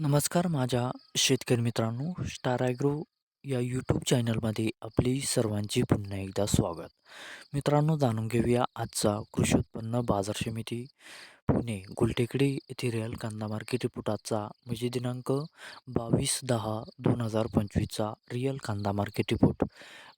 नमस्कार माझ्या शेतकरी मित्रांनो स्टार ॲग्रो या यूट्यूब चॅनलमध्ये आपली सर्वांची पुन्हा एकदा स्वागत. मित्रांनो जाणून घेऊया आजचा कृषी उत्पन्न बाजार समिती पुणे गुलटेकडी येथे रिअल कांदा मार्केट रिपोर्टाचा म्हणजे दिनांक बावीस दहा दोन हजार पंचवीसचा रिअल कांदा मार्केट रिपोर्ट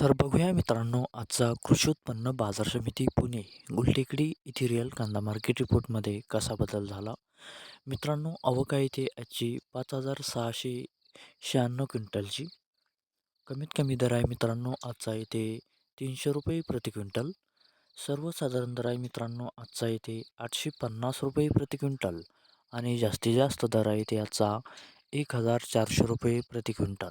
तर बघूया मित्रांनो आजचा कृषी उत्पन्न बाजार समिती पुणे गुलटेकडी येथे रिअल कांदा मार्केट रिपोर्टमध्ये कसा बदल झाला? मित्रांनो अवका येथे आजची पाच हजार सहाशे शहाण्णव क्विंटलची. कमीत कमी दर आहे मित्रांनो आजचा येथे तीनशे रुपये प्रति क्विंटल. सर्वसाधारण दर आहे मित्रांनो आजचा येथे आठशे पन्नास रुपये प्रति क्विंटल. आणि जास्तीत जास्त दर आहे ते आजचा एक हजार चारशे रुपये प्रति क्विंटल.